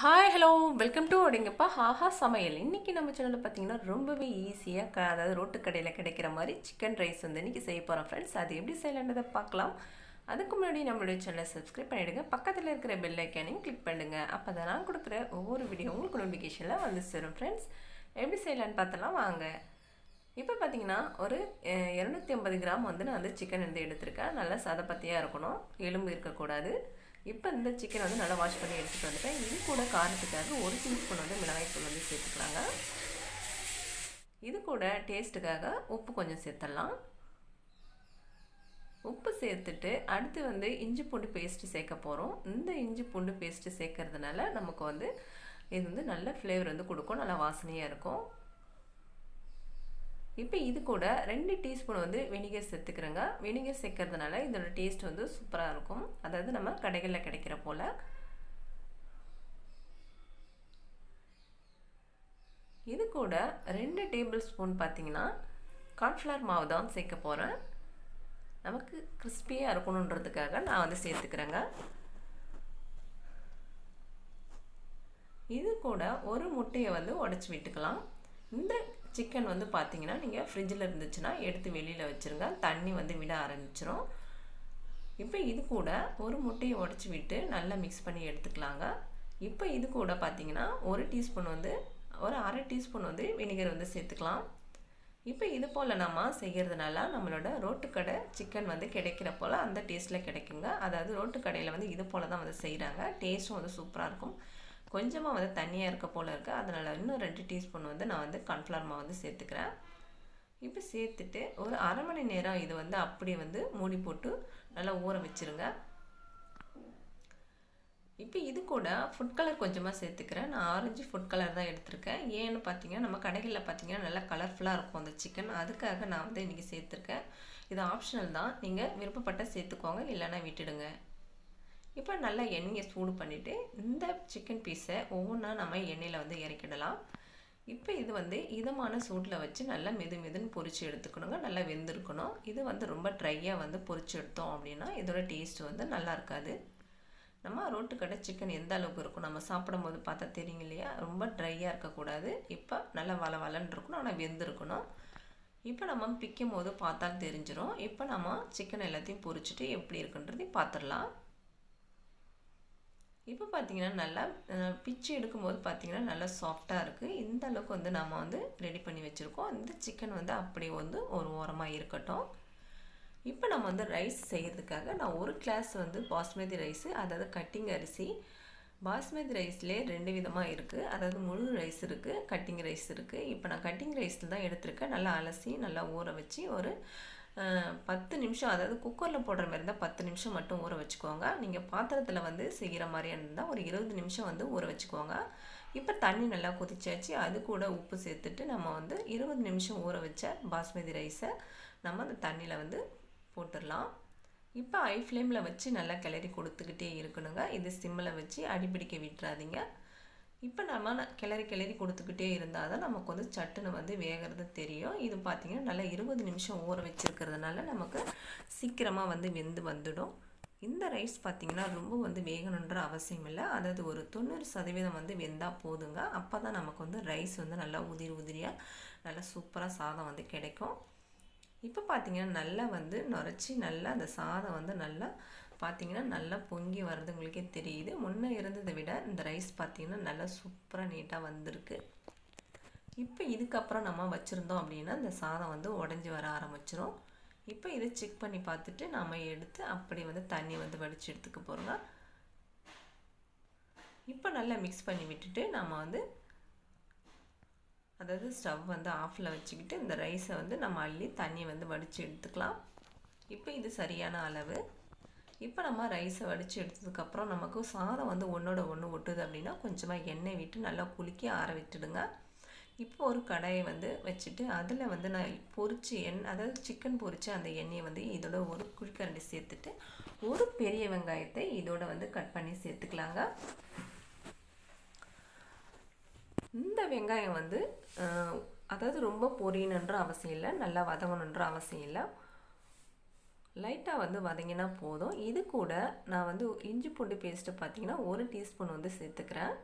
Hi hello welcome to அப்படிங்கப்பா ஹாஹா சமையல். இன்றைக்கி நம்ம சேனலில் பார்த்தீங்கன்னா ரொம்பவே ஈஸியாக க அதாவது ரோட்டு கடையில் கிடைக்கிற மாதிரி சிக்கன் ரைஸ் வந்து இன்றைக்கி செய்ய போகிறோம் ஃப்ரெண்ட்ஸ் அது எப்படி செய்யலான்றதை பார்க்கலாம். அதுக்கு முன்னாடி நம்மளுடைய சேனலை சப்ஸ்கிரைப் பண்ணிவிடுங்க பக்கத்தில் இருக்கிற பெல் ஐக்கானையும் கிளிக் பண்ணுங்கள் அப்போ தான் நான் கொடுக்குற ஒவ்வொரு வீடியோ உங்களுக்கு நோட்டிஃபிகேஷனில் வந்து சேரும் ஃப்ரெண்ட்ஸ் எப்படி செய்யலான்னு பார்த்தலாம் வாங்க. இப்போ பார்த்தீங்கன்னா ஒரு இரநூத்தி ஐம்பது கிராம் வந்து நான் வந்து சிக்கன் வந்து எடுத்திருக்கேன். நல்லா சதப்பத்தியாக இருக்கணும். எலும்பு இருக்கக்கூடாது. இப்போ இந்த சிக்கன் வந்து நல்லா வாஷ் பண்ணி எடுத்துகிட்டு வந்துட்டேன். இது கூட காரத்துக்காக ஒரு டீஸ்பூன் வந்து மிளகாய்த்தூள் வந்து சேர்த்துக்கலாங்க. இது கூட டேஸ்ட்டுக்காக உப்பு கொஞ்சம் சேர்த்துடலாம். உப்பு சேர்த்துட்டு அடுத்து வந்து இஞ்சி பூண்டு பேஸ்ட்டு சேர்க்க போகிறோம் இந்த இஞ்சி பூண்டு பேஸ்ட்டு சேர்க்கறதுனால நமக்கு வந்து இது வந்து நல்ல ஃப்ளேவர் வந்து கொடுக்கும். நல்லா வாசனையாக இருக்கும். இப்போ இது கூட ரெண்டு டீஸ்பூன் வந்து வினிகர் சேர்த்துக்கிறேங்க. வினிகர் சேர்க்கறதுனால இதோட டேஸ்ட் வந்து சூப்பராக இருக்கும். அதாவது நம்ம கடைகளில் கிடைக்கிற போல். இது கூட ரெண்டு டேபிள் ஸ்பூன் பார்த்தீங்கன்னா கார்ன்ஃப்ளவர் மாவு தான் சேர்க்க போகிறேன் நமக்கு கிறிஸ்பியாக இருக்கணுன்றதுக்காக நான் வந்து சேர்த்துக்கிறேங்க. இது கூட ஒரு முட்டையை வந்து உடச்சி விட்டுக்கலாம். இந்த சிக்கன் வந்து பார்த்தீங்கன்னா நீங்கள் ஃப்ரிட்ஜில் இருந்துச்சுன்னா எடுத்து வெளியில் வச்சுருங்க. தண்ணி வந்து விட ஆரம்பிச்சிரும். இப்போ இது கூட ஒரு முட்டையை உடச்சி விட்டு நல்லா மிக்ஸ் பண்ணி எடுத்துக்கலாங்க. இப்போ இது கூட பார்த்தீங்கன்னா ஒரு டீஸ்பூன் வந்து ஒரு அரை டீஸ்பூன் வந்து வினிகர் வந்து சேர்த்துக்கலாம். இப்போ இது போல் நம்ம செய்கிறதுனால நம்மளோட ரோட்டுக்கடை சிக்கன் வந்து கிடைக்கிற போல் அந்த டேஸ்ட்டில் கிடைக்குங்க. அதாவது ரோட்டு கடையில் வந்து இது போல் தான் வந்து செய்கிறாங்க டேஸ்ட்டும் வந்து சூப்பராக இருக்கும். கொஞ்சமாக வந்து தண்ணியாக இருக்க போல் இருக்குது அதனால் இன்னும் ரெண்டு டீஸ்பூன் வந்து நான் வந்து கார்ன்ஃப்ளவர் மாவு வந்து சேர்த்துக்கிறேன். இப்போ சேர்த்துட்டு ஒரு அரை மணி நேரம் இது வந்து அப்படியே வந்து மூடி போட்டு நல்லா ஊற வச்சுருங்க. இப்போ இது கூட ஃபுட் கலர் கொஞ்சமாக சேர்த்துக்கிறேன். நான் ஆரஞ்சு ஃபுட் கலர் தான் எடுத்திருக்கேன். ஏன்னு பார்த்தீங்கன்னா நம்ம கடைகளில் பார்த்தீங்கன்னா நல்லா கலர்ஃபுல்லாக இருக்கும் அந்த சிக்கன் அதுக்காக நான் வந்து இன்றைக்கி சேர்த்துருக்கேன். இது ஆப்ஷனல் தான். நீங்கள் விருப்பப்பட்ட சேர்த்துக்கோங்க. இல்லைன்னா விட்டுடுங்க. இப்போ நல்லா எண்ணெயை சூடு பண்ணிவிட்டு இந்த சிக்கன் பீஸை ஒவ்வொன்றா நம்ம எண்ணெயில் வந்து இறக்கிடலாம். இப்போ இது வந்து இதமான சூட்டில் வச்சு நல்லா மெது மெதுன்னு பொறிச்சு எடுத்துக்கணுங்க. நல்லா வெந்திருக்கணும். இது வந்து ரொம்ப ட்ரையாக வந்து பொறிச்சு எடுத்தோம் அப்படின்னா இதோட டேஸ்ட் வந்து நல்லா இருக்காது. நம்ம ரோட்டு கடை சிக்கன் எந்த அளவுக்கு இருக்கும்? நம்ம சாப்பிடும் போது பார்த்தா தெரியும் இல்லையா? ரொம்ப ட்ரையாக இருக்கக்கூடாது. இப்போ நல்லா வள வளன்னு இருக்கணும். ஆனால் வெந்திருக்கணும். இப்போ நம்ம பிக்கும் போது பார்த்தாலும் தெரிஞ்சிடும் இப்போ நம்ம சிக்கன் எல்லாத்தையும் பொரிச்சிட்டு எப்படி இருக்குன்றதையும் பார்த்துடலாம். இப்போ பார்த்தீங்கன்னா நல்லா பிச்சு எடுக்கும்போது பார்த்தீங்கன்னா நல்லா சாஃப்டாக இருக்குது இந்த அளவுக்கு வந்து நம்ம வந்து ரெடி பண்ணி வச்சுருக்கோம். இந்த சிக்கன் வந்து அப்படி வந்து ஒரு ஓரமாக இருக்கட்டும். இப்போ நம்ம வந்து ரைஸ் செய்கிறதுக்காக நான் ஒரு கிளாஸ் வந்து பாஸ்மதி ரைஸு அதாவது கட்டிங் அரிசி. பாஸ்மதி ரைஸ்லேயே ரெண்டு விதமாக இருக்குது அதாவது முழு ரைஸ் இருக்குது கட்டிங் ரைஸ் இருக்குது இப்போ நான் கட்டிங் ரைஸில் தான் எடுத்திருக்கேன். நல்லா அலசி நல்லா ஊற வச்சு ஒரு பத்து நிமிஷம் அதாவது குக்கரில் போடுற மாதிரி இருந்தால் பத்து நிமிஷம் மட்டும் ஊற வச்சுக்கோங்க. நீங்கள் பாத்திரத்தில் வந்து செய்கிற மாதிரியா இருந்தால் ஒரு இருபது நிமிஷம் வந்து ஊற வச்சுக்கோங்க. இப்போ தண்ணி நல்லா கொதிச்சாச்சு. அது கூட உப்பு சேர்த்துட்டு நம்ம வந்து இருபது நிமிஷம் ஊற வச்ச பாஸ்மதி ரைஸை நம்ம அந்த தண்ணியில் வந்து போட்டுடலாம். இப்போ ஐ ஃப்ளேமில் வச்சு நல்லா கிளறி கொடுத்துக்கிட்டே இருக்கணுங்க. இது சிம்மில் வச்சு அடிப்பிடிக்க விட்டுறாதீங்க. இப்போ நம்ம கிளறி கிளறி கொடுத்துக்கிட்டே இருந்தால் தான் நமக்கு வந்து சட்டுன்னு வந்து வேகிறது தெரியும். இது பார்த்திங்கன்னா நல்லா இருபது நிமிஷம் ஊற வச்சுருக்கிறதுனால நமக்கு சீக்கிரமாக வந்து வெந்து வந்துடும். இந்த ரைஸ் பார்த்திங்கன்னா ரொம்ப வந்து வேகணுன்ற அவசியம் இல்லை. அதாவது ஒரு தொண்ணூறு சதவீதம் வந்து வெந்தால் போதுங்க. அப்போ தான் நமக்கு வந்து ரைஸ் வந்து நல்லா உதிரி உதிரியாக நல்லா சூப்பராக சாதம் வந்து கிடைக்கும். இப்போ பார்த்தீங்கன்னா நல்லா வந்து நுரைச்சி நல்லா அந்த சாதம் வந்து நல்லா பார்த்தீங்கன்னா நல்லா பொங்கி வர்றது உங்களுக்கே தெரியுது. முன்னே இருந்ததை விட இந்த ரைஸ் பார்த்திங்கன்னா நல்லா சூப்பராக நீட்டாக வந்திருக்கு. இப்போ இதுக்கப்புறம் நம்ம வச்சுருந்தோம் அப்படின்னா இந்த சாதம் வந்து உடஞ்சி வர ஆரம்பிச்சிரும். இப்போ இதை செக் பண்ணி பார்த்துட்டு நம்ம எடுத்து அப்படி வந்து தண்ணி வந்து வடித்து எடுத்துக்க போகிறோங்க இப்போ நல்லா மிக்ஸ் பண்ணி விட்டுட்டு நம்ம வந்து அதாவது ஸ்டவ் வந்து ஆஃபில் வச்சுக்கிட்டு இந்த ரைஸை வந்து நம்ம அள்ளி தண்ணி வந்து வடித்து எடுத்துக்கலாம். இப்போ இது சரியான அளவு. இப்போ நம்ம ரைஸை வடித்து எடுத்ததுக்கப்புறம் நமக்கு சாதம் வந்து ஒன்றோட ஒன்று ஒட்டுது அப்படின்னா கொஞ்சமாக எண்ணெய் விட்டு நல்லா குலுக்கி ஆற விட்டுடுங்க. இப்போ ஒரு கடாயை வந்து வச்சுட்டு அதில் வந்து நான் பொரிச்சு எண் அதாவது சிக்கன் பொரித்து அந்த எண்ணெயை வந்து இதோட ஒரு குழிக்கரண்டி சேர்த்துட்டு ஒரு பெரிய வெங்காயத்தை இதோட வந்து கட் பண்ணி சேர்த்துக்கலாங்க. இந்த வெங்காயம் வந்து அதாவது ரொம்ப பொரியணுன்ற அவசியம் இல்லை நல்லா வதங்கணுன்ற அவசியம் இல்லை. லைட்டாக வந்து வதங்கினா போதும். இது கூட நான் வந்து இஞ்சி பூண்டு பேஸ்ட்டு பார்த்தீங்கன்னா ஒரு டீஸ்பூன் வந்து சேர்த்துக்கிறேன்.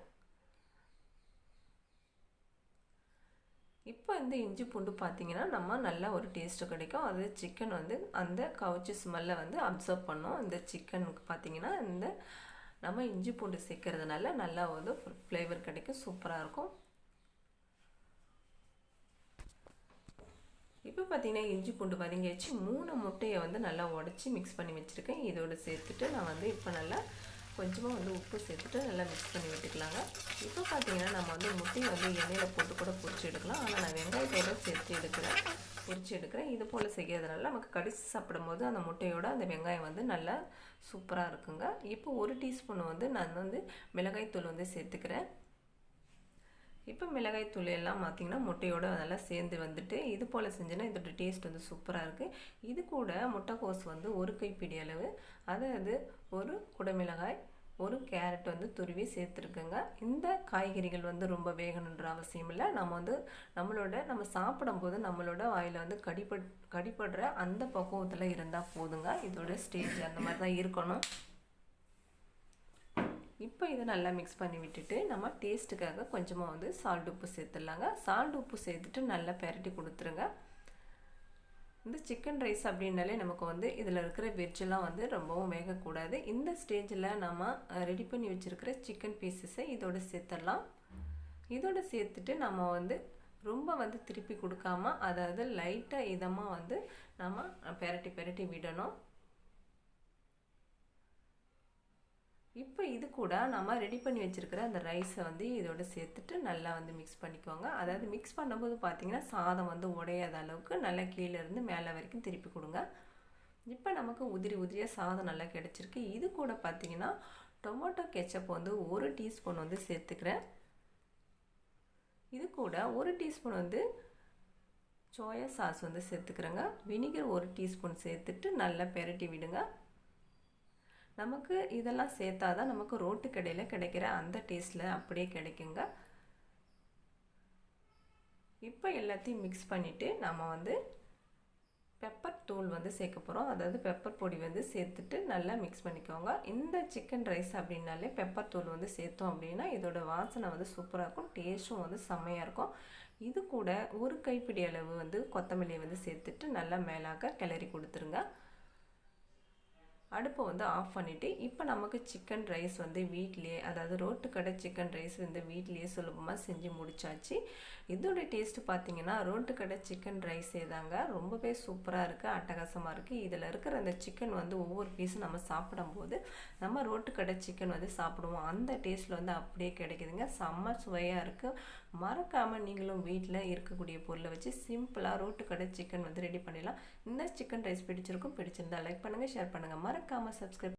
இப்போ இந்த இஞ்சி பூண்டு பார்த்திங்கன்னா நம்ம நல்லா ஒரு டேஸ்ட்டு கிடைக்கும். அது சிக்கன் வந்து அந்த கவுச்சி ஸ்மெல்லை வந்து அப்சர்வ் பண்ணோம். இந்த சிக்கனுக்கு பார்த்தீங்கன்னா இந்த நம்ம இஞ்சி பூண்டு சேர்க்கறதுனால நல்லா வந்து ஃப்ளேவர் கிடைக்கும். சூப்பராக இருக்கும். இப்போ பார்த்தீங்கன்னா இஞ்சி பூண்டு வதங்கி வச்சு மூணு முட்டையை வந்து நல்லா உடச்சி மிக்ஸ் பண்ணி வச்சுருக்கேன். இதோடு சேர்த்துட்டு நான் வந்து இப்போ நல்லா கொஞ்சமாக வந்து உப்பு சேர்த்துட்டு நல்லா மிக்ஸ் பண்ணி விட்டுக்கலாங்க. இப்போ பார்த்தீங்கன்னா நம்ம வந்து முட்டையை வந்து எண்ணெயில் போட்டு கூட பொரிச்சு எடுக்கலாம். ஆனால் நான் வெங்காயத்தோடு சேர்த்து எடுக்கிறேன். பொரிச்சு எடுக்கிறேன். இது போல் செய்கிறதுனால நமக்கு கடிச்சு சாப்பிடும் போது அந்த முட்டையோட அந்த வெங்காயம் வந்து நல்லா சூப்பராக இருக்குங்க. இப்போ ஒரு டீஸ்பூன் வந்து நான் வந்து மிளகாய்த்தூள் வந்து சேர்த்துக்கிறேன். இப்போ மிளகாய் தூள் எல்லாம் பார்த்திங்கன்னா முட்டையோடு அதெல்லாம் சேர்ந்து வந்துட்டு இது போல் செஞ்சோன்னா இதோட டேஸ்ட் வந்து சூப்பராக இருக்குது இது கூட முட்டைக்கோஸ் வந்து ஒரு கைப்பிடி அளவு. அதாவது ஒரு குடமிளகாய் ஒரு கேரட் வந்து துருவி சேர்த்துருக்குங்க. இந்த காய்கறிகள் வந்து ரொம்ப வேகணுன்ற அவசியம் இல்லை. நம்ம வந்து நம்மளோட நம்ம சாப்பிடும்போது நம்மளோட வாயில் வந்து கடிப்பட் கடிப்படுற அந்த பக்குவத்தில் இருந்தால் போதுங்க. இதோட ஸ்டேஜ் அந்த மாதிரி தான் இருக்கணும். இப்போ இதை நல்லா மிக்ஸ் பண்ணி விட்டுட்டு நம்ம டேஸ்ட்டுக்காக கொஞ்சமாக வந்து சால்ட் உப்பு சேர்த்துடலாங்க. சால்ட் உப்பு சேர்த்துட்டு நல்லா பெரட்டி கொடுத்துருங்க. இந்த சிக்கன் ரைஸ் அப்படின்னாலே நமக்கு வந்து இதில் இருக்கிற வெஜ்ஜெல்லாம் வந்து ரொம்பவும் வேகக்கூடாது. இந்த ஸ்டேஜில் நம்ம ரெடி பண்ணி வச்சுருக்கிற சிக்கன் பீசஸை இதோடு சேர்த்துடலாம். இதோடு சேர்த்துட்டு நம்ம வந்து ரொம்ப வந்து திருப்பி கொடுக்காம அதாவது லைட்டாக இதமாக வந்து நம்ம பெரட்டி பெரட்டி விடணும். இப்போ இது கூட நம்ம ரெடி பண்ணி வச்சுருக்கிற அந்த ரைஸை வந்து இதோட சேர்த்துட்டு நல்லா வந்து மிக்ஸ் பண்ணிக்கோங்க. அதாவது மிக்ஸ் பண்ணும்போது பார்த்தீங்கன்னா சாதம் வந்து உடையாத அளவுக்கு நல்லா கீழே இருந்து மேலே வரைக்கும் திருப்பி கொடுங்க. இப்போ நமக்கு உதிரி உதிரியாக சாதம் நல்லா கிடச்சிருக்கு. இது கூட பார்த்தீங்கன்னா டொமேட்டோ கெச்சப் வந்து ஒரு டீஸ்பூன் வந்து சேர்த்துக்கிறேன். இது கூட ஒரு டீஸ்பூன் வந்து சோயா சாஸ் வந்து சேர்த்துக்கிறேங்க. வினிகர் ஒரு டீஸ்பூன் சேர்த்துட்டு நல்லா பெரட்டி விடுங்க. நமக்கு இதெல்லாம் சேர்த்தா தான் நமக்கு ரோட்டு கடையில் கிடைக்கிற அந்த டேஸ்ட்டில் அப்படியே கிடைக்குங்க. இப்போ எல்லாத்தையும் மிக்ஸ் பண்ணிவிட்டு நம்ம வந்து பெப்பர் தூள் வந்து சேர்க்க போகிறோம் அதாவது பெப்பர் பொடி வந்து சேர்த்துட்டு நல்லா மிக்ஸ் பண்ணிக்கோங்க. இந்த சிக்கன் ரைஸ் அப்படின்னாலே பெப்பர் தூள் வந்து சேர்த்தோம் அப்படின்னா இதோட வாசனை வந்து சூப்பராக இருக்கும். டேஸ்ட்டும் வந்து செம்மையாக இருக்கும். இது கூட ஒரு கைப்பிடி அளவு வந்து கொத்தமல்லியை வந்து சேர்த்துட்டு நல்லா மேலாக கிளறி கொடுத்துருங்க. அடுப்பை வந்து ஆஃப் பண்ணிவிட்டு இப்போ நமக்கு சிக்கன் ரைஸ் வந்து வீட்லேயே அதாவது ரோட்டு கடை சிக்கன் ரைஸ் வந்து வீட்லேயே சுலபமாக செஞ்சு முடிச்சாச்சு. இதோட டேஸ்ட்டு பார்த்தீங்கன்னா ரோட்டு கடை சிக்கன் ரைஸே தாங்க ரொம்பவே சூப்பராக இருக்குது அட்டகாசமாக இருக்குது இதில் இருக்கிற அந்த சிக்கன் வந்து ஒவ்வொரு பீஸும் நம்ம சாப்பிடும்போது நம்ம ரோட்டு கடை சிக்கன் வந்து சாப்பிடுவோம். அந்த டேஸ்ட்டில் வந்து அப்படியே கிடைக்குதுங்க. செம்ம சுவையாக இருக்குது மறக்காமல் நீங்களும் வீட்டில் இருக்கக்கூடிய பொருளை வச்சு சிம்பிளாக ரோட்டு கடை சிக்கன் வந்து ரெடி பண்ணிடலாம். இந்த சிக்கன் ரைஸ் பிடிச்சிருக்கும் பிடிச்சிருந்தா லைக் பண்ணுங்கள் ஷேர் பண்ணுங்கள் மறக்காமல் சப்ஸ்கிரைப்